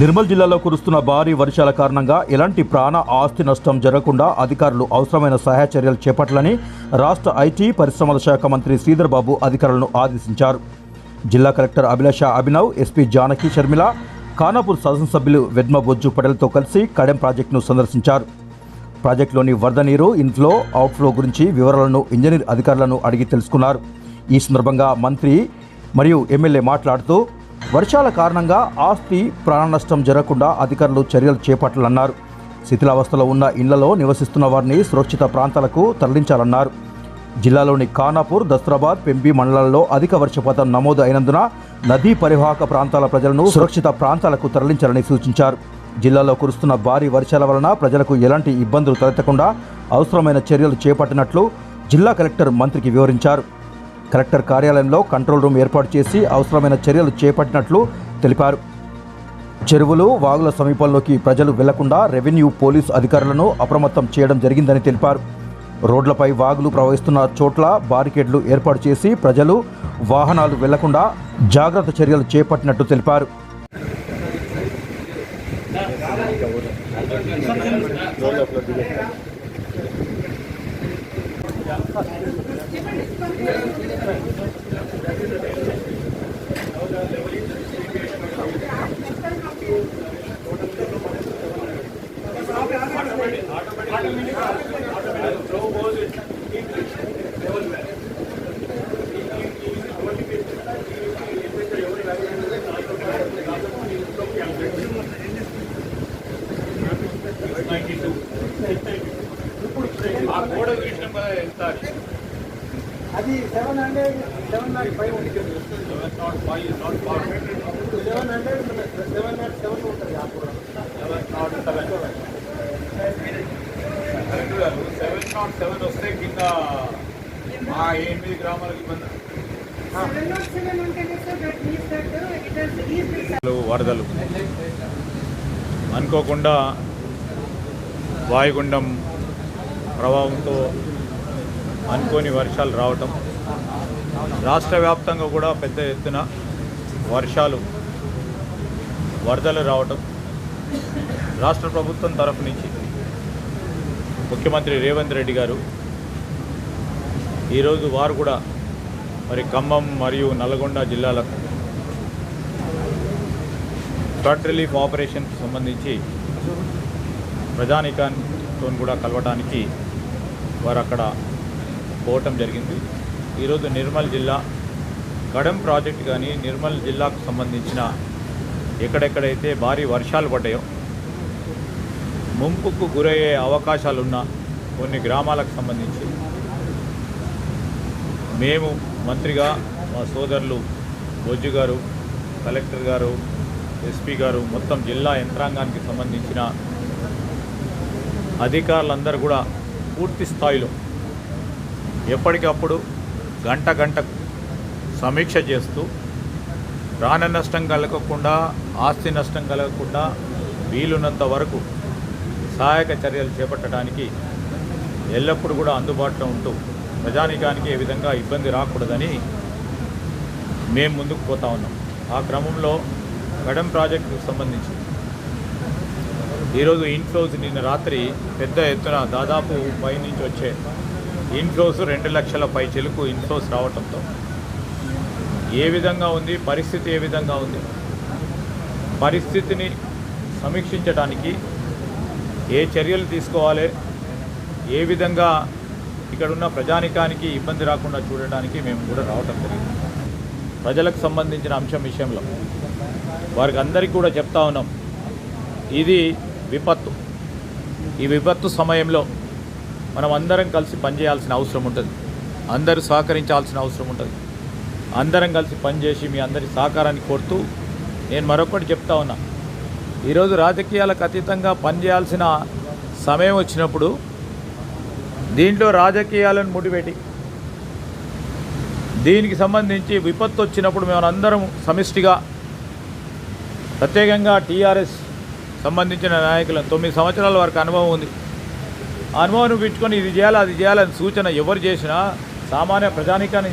నిర్మల్ జిల్లాలో కురుస్తున్న భారీ వర్షాల కారణంగా ఎలాంటి ప్రాణ ఆస్తి నష్టం జరగకుండా అధికారులు అవసరమైన సహాయ చర్యలు చేపట్టాలని రాష్ట్ర ఐటీ పరిశ్రమల శాఖ మంత్రి శ్రీధర్ బాబు అధికారులను ఆదేశించారు. జిల్లా కలెక్టర్ అభిలాష అభినవ్ ఎస్పీ జానకి షర్మిల ఖానాపూర్ శాసనసభ్యులు వెడ్మ బొజ్జు పటేల్తో కలిసి కడెం ప్రాజెక్టును సందర్శించారు. ప్రాజెక్టులోని వరద నీరు ఇన్ఫ్లో అవుట్ఫ్లో గురించి వివరాలను ఇంజనీర్ అధికారులను అడిగి తెలుసుకున్నారు. ఈ సందర్భంగా మంత్రి మరియు ఎమ్మెల్యే మాట్లాడుతూ వర్షాల కారణంగా ఆస్తి ప్రాణ నష్టం జరగకుండా అధికారులు చర్యలు చేపట్టాలన్నారు. శిథిలావస్థలో ఉన్న ఇళ్ళలో నివసిస్తున్న వారిని సురక్షిత ప్రాంతాలకు తరలించాలన్నారు. జిల్లాలోని ఖానాపూర్ దస్తరాబాద్ పెంబి మండలాల్లో అధిక వర్షపాతం నమోదు అయినందున నదీ పరివాహక ప్రాంతాల ప్రజలను సురక్షిత ప్రాంతాలకు తరలించాలని సూచించారు. జిల్లాలో కురుస్తున్న భారీ వర్షాల వలన ప్రజలకు ఎలాంటి ఇబ్బందులు తలెత్తకుండా అవసరమైన చర్యలు చేపట్టినట్లు జిల్లా కలెక్టర్ మంత్రికి వివరించారు. కలెక్టర్ కార్యాలయంలో కంట్రోల్ రూమ్ ఏర్పాటు చేసి అవసరమైన చర్యలు చేపట్టినట్లు తెలిపారు. చెరువులు వాగుల సమీపంలోకి ప్రజలు వెళ్ళకుండా రెవెన్యూ పోలీస్ అధికారులను అప్రమత్తం చేయడం జరిగిందని తెలిపారు. రోడ్లపై వాగులు ప్రవహిస్తున్న చోట్ల బారికేడ్లు ఏర్పాటు చేసి ప్రజలు వాహనాలు వెళ్ళకుండా జాగ్రత్త చర్యలు చేపట్టినట్టు తెలిపారు. అది సెవెన్ హండ్రెడ్ సెవెన్ అది five hundred seven not five ఉంటుంది seven hundred seven not seven ఉంటుంది ఆ కూడా. సెవెన్ నాట్ సెవెన్ వస్తే కింద మా ఎనిమిది గ్రామాలకు ఇబ్బంది వరదలు. అనుకోకుండా వాయుగుండం ప్రభావంతో అనుకోని వర్షాలు రావటం. రాష్ట్ర వ్యాప్తంగా కూడా పెద్ద ఎత్తున వర్షాలు వరదలు రావటం రాష్ట్ర ప్రభుత్వం తరఫు నుంచి. ముఖ్యమంత్రి రేవంత్ రెడ్డి గారు ఈరోజు వారు కూడా మరి ఖమ్మం మరియు నల్గొండ జిల్లాలకు ఫ్లడ్ రిలీఫ్ ఆపరేషన్కి సంబంధించి ప్రజానికాంతో కూడా కలవడానికి వారు అక్కడ పోవటం జరిగింది. ఈరోజు నిర్మల్ జిల్లా గడం ప్రాజెక్ట్ కానీ నిర్మల్ జిల్లాకు సంబంధించిన ఎక్కడెక్కడైతే భారీ వర్షాలు పడ్డాయో ముంపుకు గురయ్యే అవకాశాలున్న కొన్ని గ్రామాలకు సంబంధించి మేము మంత్రిగా మా సోదరులు బొజ్జు గారు కలెక్టర్ గారు ఎస్పీ గారు మొత్తం జిల్లా యంత్రాంగానికి సంబంధించిన అధికారులందరూ కూడా పూర్తి స్థాయిలో ఎప్పటికప్పుడు గంట గంట సమీక్ష చేస్తూ ప్రాణ నష్టం కలగకుండా ఆస్తి నష్టం కలగకుండా వీలున్నంత వరకు సహాయక చర్యలు చేపట్టడానికి ఎల్లప్పుడూ కూడా అందుబాటులో ఉంటూ ప్రజానికానికి ఏ విధంగా ఇబ్బంది రాకూడదని మేము ముందుకు పోతా ఉన్నాం. ఆ క్రమంలో గడం ప్రాజెక్టుకు సంబంధించి ఈరోజు ఇన్ఫ్లోస్ నిన్న రాత్రి పెద్ద ఎత్తున దాదాపు పై నుంచి వచ్చే ఇన్ఫ్లోస్ రెండు లక్షల పై చెలుకు ఇన్ఫ్లోస్ రావడంతో ఏ విధంగా ఉంది? పరిస్థితి ఏ విధంగా ఉంది? పరిస్థితిని సమీక్షించడానికి ఏ చర్యలు తీసుకోవాలి? ఏ విధంగా ఇక్కడున్న ప్రజానికానికి ఇబ్బంది రాకుండా చూడడానికి మేము కూడా రావటం జరిగింది. ప్రజలకు సంబంధించిన అంశం విషయంలో వారికి అందరికీ కూడా చెప్తా ఉన్నాం. ఇది విపత్తు. ఈ విపత్తు సమయంలో మనం అందరం కలిసి పనిచేయాల్సిన అవసరం ఉంటుంది. అందరూ సహకరించాల్సిన అవసరం ఉంటుంది. అందరం కలిసి పనిచేసి మీ అందరి సహకారాన్ని కోరుతూ నేను మరొకటి చెప్తా ఉన్నా. ఈరోజు రాజకీయాలకు అతీతంగా పనిచేయాల్సిన సమయం వచ్చినప్పుడు దీంట్లో రాజకీయాలను ముడిపెట్టి దీనికి సంబంధించి విపత్తు వచ్చినప్పుడు మేము అందరం సమిష్టిగా ప్రత్యేకంగా టీఆర్ఎస్ సంబంధించిన నాయకులను తొమ్మిది సంవత్సరాల వరకు అనుభవం ఉంది. అనుభవం పెట్టుకొని ఇది చేయాలి అది చేయాలని సూచన ఎవరు చేసినా సామాన్య ప్రజానికాన్ని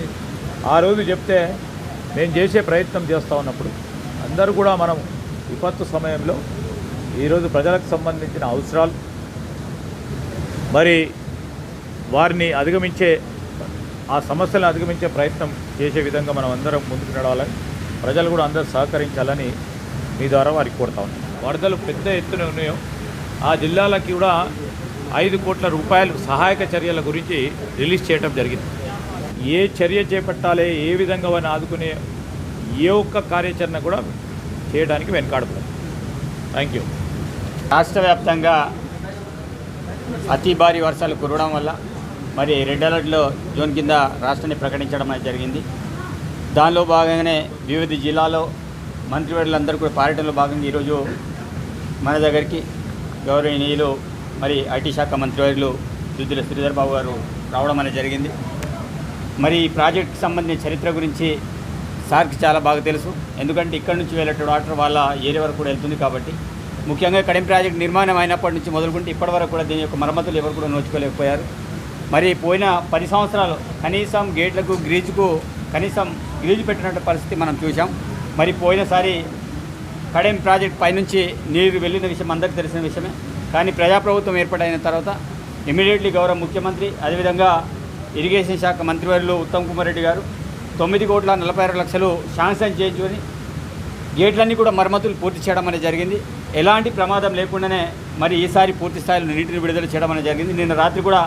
ఆ రోజు చెప్తే నేను చేసే ప్రయత్నం చేస్తూ ఉన్నప్పుడు అందరూ కూడా మనం విపత్తు సమయంలో ఈరోజు ప్రజలకు సంబంధించిన అవసరాలు మరి వారిని అధిగమించే ఆ సమస్యలను అధిగమించే ప్రయత్నం చేసే విధంగా మనం అందరం ముందుకు నడవాలని ప్రజలు కూడా అందరూ సహకరించాలని మీ ద్వారా వారికి కోరుతా ఉన్నాం. వరదలు పెద్ద ఎత్తున ఉన్నాయో ఆ జిల్లాలకి కూడా ఐదు కోట్ల రూపాయలు సహాయక చర్యల గురించి రిలీజ్ చేయడం జరిగింది. ఏ చర్య చేపట్టాలి ఏ విధంగా వారిని ఆదుకునే ఏ ఒక్క కార్యాచరణ కూడా చేయడానికి వెనకాడుతుంది థ్యాంక్ యూ రాష్ట్ర వ్యాప్తంగా అతి భారీ వర్షాలు కురవడం వల్ల మరి రెడ్ అలర్ట్లో జోన్ కింద రాష్ట్రాన్ని ప్రకటించడం అనేది జరిగింది. దానిలో భాగంగానే వివిధ జిల్లాలో మంత్రివర్యులందరూ కూడా పర్యటనలో భాగంగా ఈరోజు మన దగ్గరికి గౌరవనీయులు మరి ఐటీ శాఖ మంత్రివర్యులు దుద్దుల శ్రీధర్ బాబు గారు రావడం అనేది జరిగింది. మరి ఈ ప్రాజెక్ట్కి సంబంధించిన చరిత్ర గురించి సార్కి చాలా బాగా తెలుసు. ఎందుకంటే ఇక్కడ నుంచి వెళ్ళేట వాటర్ వాళ్ళ ఏరియా వరకు కూడా వెళ్తుంది కాబట్టి. ముఖ్యంగా కడెం ప్రాజెక్ట్ నిర్మాణం అయినప్పటి నుంచి మొదలుకుంటే ఇప్పటి వరకు కూడా దీని యొక్క మరమ్మతులు ఎవరు కూడా నోచుకోలేకపోయారు. మరి పోయిన పది సంవత్సరాలు కనీసం గేట్లకు గ్రీజుకు కనీసం గ్రీజు పెట్టినట్టు పరిస్థితి మనం చూసాం మరి పోయినసారి కడెం ప్రాజెక్ట్ పైనుంచి నీరు వెళ్ళిన విషయం అందరికీ తెలిసిన విషయమే. కానీ ప్రజాప్రభుత్వం ఏర్పడైన తర్వాత ఇమీడియట్లీ గౌరవ ముఖ్యమంత్రి అదేవిధంగా ఇరిగేషన్ శాఖ మంత్రివర్యులు ఉత్తమ్ కుమార్ రెడ్డి గారు తొమ్మిది కోట్ల నలభై ఆరు లక్షలు శాంక్షన్ చేయించుకొని గేట్లన్నీ కూడా మరమ్మతులు పూర్తి చేయడం అనేది జరిగింది. ఎలాంటి ప్రమాదం లేకుండానే మరి ఈసారి పూర్తి స్థాయిలో నీటిని విడుదల చేయడం అనేది జరిగింది. నిన్న రాత్రి కూడా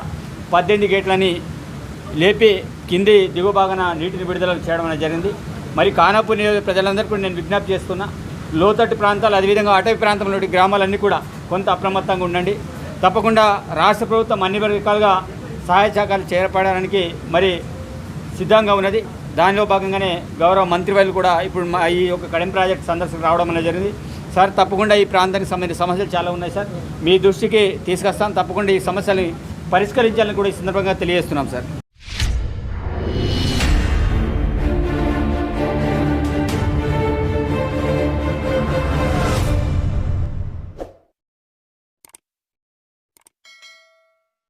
పద్దెనిమిది గేట్లని లేపి కింది దిగువ భాగాన నీటిని విడుదల చేయడం అనేది జరిగింది. మరి కానాపూర్ నియోజక ప్రజలందరికీ కూడా నేను విజ్ఞప్తి చేస్తున్నా లోతట్టు ప్రాంతాలు అదేవిధంగా అటవీ ప్రాంతంలోని గ్రామాలన్నీ కూడా కొంత అప్రమత్తంగా ఉండండి. తప్పకుండా రాష్ట్ర ప్రభుత్వం అన్ని రకాలుగా సహాయ శాఖలు చేరపడడానికి మరి సిద్ధంగా ఉన్నది. దానిలో భాగంగానే గౌరవ మంత్రివర్యులు కూడా ఇప్పుడు ఈ యొక్క కడెం ప్రాజెక్ట్ సందర్శన రావడం అనేది జరిగింది. సార్ తప్పకుండా ఈ ప్రాంతానికి సంబంధించిన సమస్యలు చాలా ఉన్నాయి సార్. మీ దృష్టికి తీసుకొస్తాం. తప్పకుండా ఈ సమస్యల్ని పరిష్కరించాలని కూడా ఈ సందర్భంగా తెలియజేస్తున్నాం సార్.